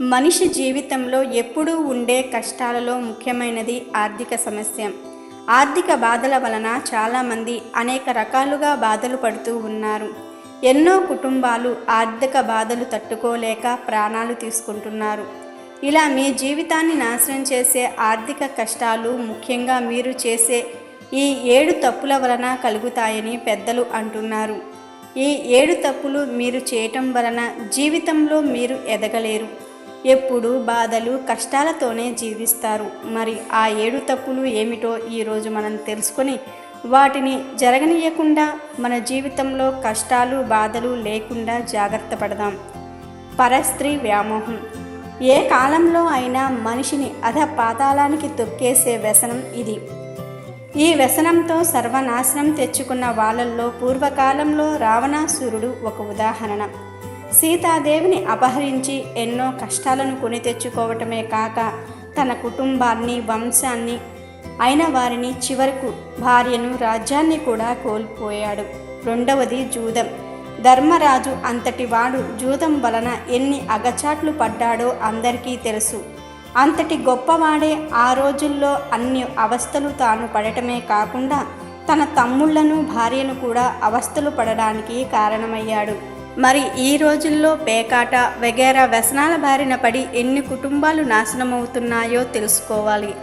మనిషి జీవితంలో ఎప్పుడూ ఉండే కష్టాలలో ముఖ్యమైనది ఆర్థిక సమస్య. ఆర్థిక బాధల వలన చాలామంది అనేక రకాలుగా బాధలు పడుతూ ఉన్నారు. ఎన్నో కుటుంబాలు ఆర్థిక బాధలు తట్టుకోలేక ప్రాణాలు తీసుకుంటున్నారు. ఇలా మీ జీవితాన్ని నాశనం చేసే ఆర్థిక కష్టాలు ముఖ్యంగా మీరు చేసే ఈ ఏడు తప్పుల వలన కలుగుతాయని పెద్దలు అంటున్నారు. ఈ ఏడు తప్పులు మీరు చేయటం వలన జీవితంలో మీరు ఎదగలేరు. ఎప్పుడు బాధలు కష్టాలతోనే జీవిస్తారు. మరి ఆ ఏడు తప్పులు ఏమిటో ఈరోజు మనం తెలుసుకొని వాటిని జరగనీయకుండా మన జీవితంలో కష్టాలు బాధలు లేకుండా జాగ్రత్త పడదాం. పరస్త్రీ వ్యామోహం. ఏ కాలంలో అయినా మనిషిని అధ పాతాళానికి తొక్కేసే వ్యసనం ఇది. ఈ వ్యసనంతో సర్వనాశనం తెచ్చుకున్న వాళ్ళల్లో పూర్వకాలంలో రావణాసురుడు ఒక ఉదాహరణ. సీతాదేవిని అపహరించి ఎన్నో కష్టాలను కొని తెచ్చుకోవటమే కాక తన కుటుంబాన్ని వంశాన్ని అయిన వారిని చివరకు భార్యను రాజ్యాన్ని కూడా కోల్పోయాడు. రెండవది జూదం. ధర్మరాజు అంతటి వాడు జూదం వలన ఎన్ని అగచాట్లు పడ్డాడో అందరికీ తెలుసు. అంతటి గొప్పవాడే ఆ రోజుల్లో అన్ని అవస్థలు తాను పడటమే కాకుండా తన తమ్ముళ్ళను భార్యను కూడా అవస్థలు పడడానికి కారణమయ్యాడు. మరి ఈ రోజుల్లో పేకాట వగేరా వ్యసనాల బారిన పడి ఎన్ని కుటుంబాలు నాశనమవుతున్నాయో తెలుసుకోవాలి.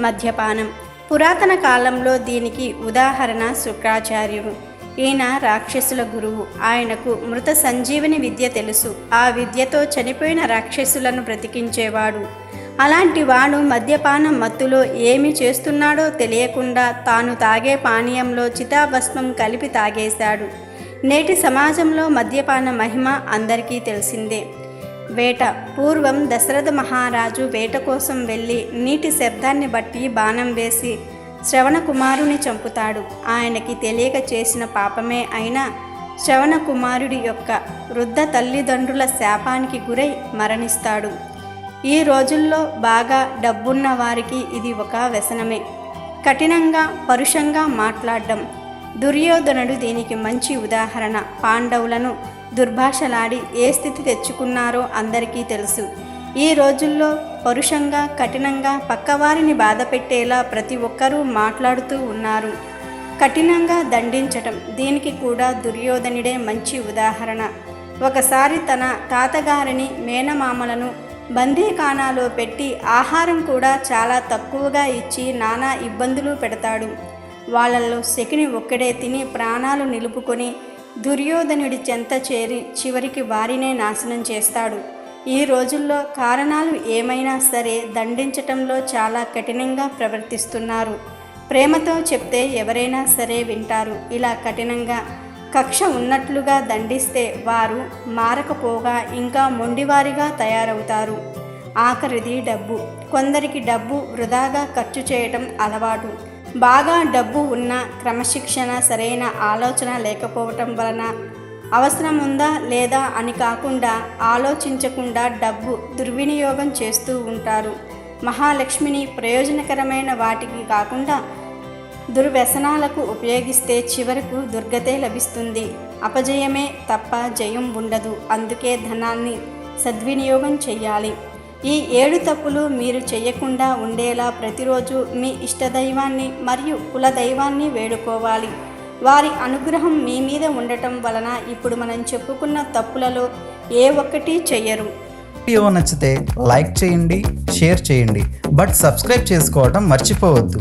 మద్యపానం. పురాతన కాలంలో దీనికి ఉదాహరణ శుక్రాచార్యుడు. ఈయన రాక్షసుల గురువు. ఆయనకు మృత సంజీవని విద్య తెలుసు. ఆ విద్యతో చనిపోయిన రాక్షసులను బ్రతికించేవాడు. అలాంటి వాడు మద్యపానం మత్తులో ఏమి చేస్తున్నాడో తెలియకుండా తాను తాగే పానీయంలో చితాభస్మం కలిపి తాగేశాడు. నేటి సమాజంలో మద్యపాన మహిమ అందరికీ తెలిసిందే. వేట పూర్వం దశరథ మహారాజు వేట కోసం వెళ్ళి నీటి శబ్దాన్ని బట్టి బాణం వేసి శ్రవణ కుమారుని చంపుతాడు. ఆయనకి తెలియక చేసిన పాపమే అయినా శ్రవణ కుమారుడి యొక్క వృద్ధ తల్లిదండ్రుల శాపానికి గురై మరణిస్తాడు. ఈ రోజుల్లో బాగా డబ్బున్న వారికి ఇది ఒక వ్యసనమే. కఠినంగా పరుషంగా మాట్లాడడం దుర్యోధనుడు దీనికి మంచి ఉదాహరణ. పాండవులను దుర్భాషలాడి ఏ స్థితి తెచ్చుకున్నారో అందరికీ తెలుసు. ఈ రోజుల్లో పరుషంగా కఠినంగా పక్కవారిని బాధపెట్టేలా ప్రతి ఒక్కరూ మాట్లాడుతూ ఉన్నారు. కఠినంగా దండించటం దీనికి కూడా దుర్యోధనుడే మంచి ఉదాహరణ. ఒకసారి తన తాతగారిని మేనమామలను బందీఖానాలో పెట్టి ఆహారం కూడా చాలా తక్కువగా ఇచ్చి నానా ఇబ్బందులు పెడతాడు. వాళ్ళల్లో శకుని ఒక్కడే తిని ప్రాణాలు నిలుపుకొని దుర్యోధనుడి చెంత చేరి చివరికి వారినే నాశనం చేస్తాడు. ఈ రోజుల్లో కారణాలు ఏమైనా సరే దండించటంలో చాలా కఠినంగా ప్రవర్తిస్తున్నారు. ప్రేమతో చెప్తే ఎవరైనా సరే వింటారు. ఇలా కఠినంగా కక్ష ఉన్నట్లుగా దండిస్తే వారు మారకపోగా ఇంకా మొండివారిగా తయారవుతారు. ఆఖరిది డబ్బు. కొందరికి డబ్బు వృధాగా ఖర్చు చేయటం అలవాటు. బాగా డబ్బు ఉన్న క్రమశిక్షణ సరైన ఆలోచన లేకపోవటం వలన అవసరం ఉందా లేదా అని కాకుండా ఆలోచించకుండా డబ్బు దుర్వినియోగం చేస్తూ ఉంటారు. మహాలక్ష్మిని ప్రయోజనకరమైన వాటికి కాకుండా దుర్వ్యసనాలకు ఉపయోగిస్తే చివరకు దుర్గతే లభిస్తుంది. అపజయమే తప్ప జయం ఉండదు. అందుకే ధనాన్ని సద్వినియోగం చెయ్యాలి. ఈ ఏడు తప్పులు మీరు చేయకుండా ఉండేలా ప్రతిరోజు మీ ఇష్టదైవాన్ని మరియు కులదైవాన్ని వేడుకోవాలి. వారి అనుగ్రహం మీ మీద ఉండటం వలన ఇప్పుడు మనం చెప్పుకున్న తప్పులలో ఏ ఒక్కటి చెయ్యరు వీడియో నచ్చితే లైక్ చేయండి షేర్ చేయండి. బట్ సబ్స్క్రైబ్ చేసుకోవడం మర్చిపోవద్దు.